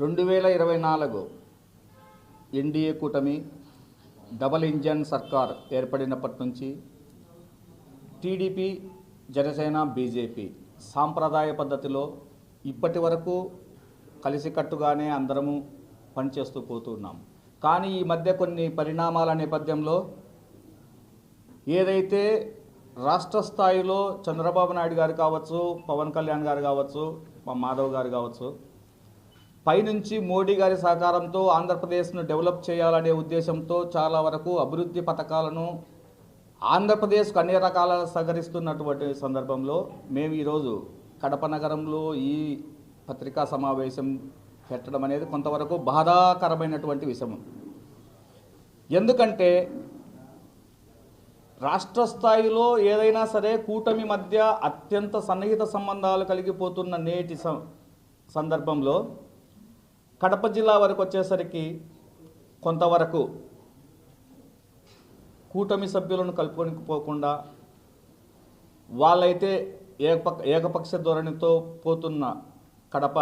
రెండు వేల ఇరవై నాలుగు ఎన్డీఏ కూటమి డబల్ ఇంజన్ సర్కార్ ఏర్పడినప్పటి నుంచి టీడీపీ జనసేన బీజేపీ సాంప్రదాయ పద్ధతిలో ఇప్పటి వరకు కలిసికట్టుగానే అందరము పనిచేస్తూ పోతున్నాం కానీ ఈ మధ్య కొన్ని పరిణామాల నేపథ్యంలో ఏదైతే రాష్ట్ర స్థాయిలో చంద్రబాబు నాయుడు గారు కావచ్చు పవన్ కళ్యాణ్ గారు కావచ్చు మా మాధవ్ గారు కావచ్చు పైనుంచి మోడీ గారి సహకారంతో ఆంధ్రప్రదేశ్ను డెవలప్ చేయాలనే ఉద్దేశంతో చాలా వరకు అభివృద్ధి పథకాలను ఆంధ్రప్రదేశ్కు అన్ని రకాల సహకరిస్తున్నటువంటి సందర్భంలో మేము ఈరోజు కడప నగరంలో ఈ పత్రికా సమావేశం పెట్టడం అనేది కొంతవరకు బాధాకరమైనటువంటి విషయం. ఎందుకంటే రాష్ట్ర స్థాయిలో ఏదైనా సరే కూటమి మధ్య అత్యంత సన్నిహిత సంబంధాలు కలిగిపోతున్న నేటి సందర్భంలో కడప జిల్లా వరకు వచ్చేసరికి కొంతవరకు కూటమి సభ్యులను కలుపుకొని పోకుండా వాళ్ళైతే ఏకపక్ష ఏకపక్ష ధోరణితో పోతున్న కడప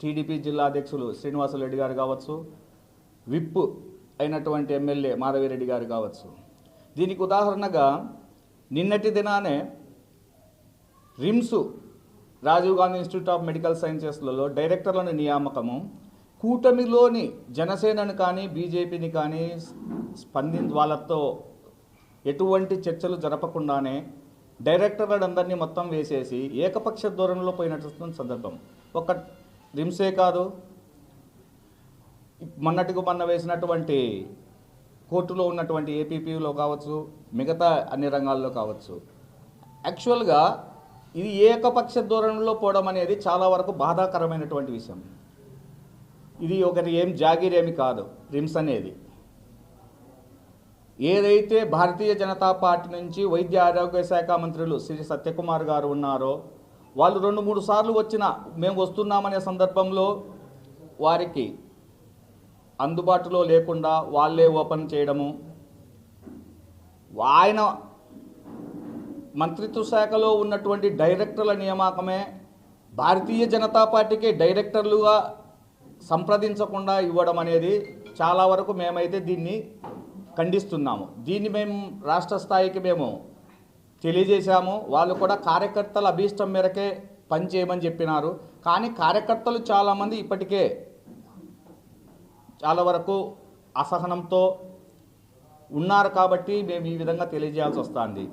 టీడీపీ జిల్లా అధ్యక్షులు శ్రీనివాసరెడ్డి గారు కావచ్చు విప్ అయినటువంటి ఎమ్మెల్యే మాధవిరెడ్డి గారు కావచ్చు. దీనికి ఉదాహరణగా నిన్నటి దినానే RIMS Rajiv Gandhi institute of medical సైన్సెస్లలో డైరెక్టర్లను నియామకము. కూటమిలోని జనసేనను కానీ బీజేపీని కానీ స్పంది వాళ్ళతో ఎటువంటి చర్చలు జరపకుండానే డైరెక్టర్లందరినీ మొత్తం వేసేసి ఏకపక్ష ధోరణిలో పోయినటువంటి సందర్భం. ఒక రిమ్సే కాదు. మొన్నటికి మొన్న వేసినటువంటి కోర్టులో ఉన్నటువంటి ఏపీపీలో కావచ్చు మిగతా అన్ని రంగాల్లో కావచ్చు. యాక్చువల్గా ఇది ఏకపక్ష ధోరణిలో పోవడం అనేది చాలా వరకు బాధాకరమైనటువంటి విషయం. ఇది ఒకటి ఏం జాగీరేమి కాదు రిమ్స్ అనేది. ఏదైతే భారతీయ జనతా పార్టీ నుంచి వైద్య ఆరోగ్య శాఖ మంత్రులు శ్రీ సత్యకుమార్ గారు ఉన్నారో వాళ్ళు రెండు మూడు సార్లు వచ్చిన మేము వస్తున్నామనే సందర్భంలో వారికి అందుబాటులో లేకుండా వాళ్ళే ఓపెన్ చేయడము. ఆయన మంత్రిత్వ శాఖలో ఉన్నటువంటి డైరెక్టర్ల నియామకమే భారతీయ జనతా పార్టీకి డైరెక్టర్లుగా సంప్రదించకుండా ఇవ్వడం అనేది చాలా వరకు మేమైతే దీన్ని ఖండిస్తున్నాము. దీన్ని మేము రాష్ట్ర స్థాయికి మేము తెలియజేశాము. వాళ్ళు కూడా కార్యకర్తల అభీష్టం మేరకే పనిచేయమని చెప్పినారు. కానీ కార్యకర్తలు చాలామంది ఇప్పటికే చాలా వరకు అసహనంతో ఉన్నారు కాబట్టి మేము ఈ విధంగా తెలియజేయాల్సి వస్తుంది.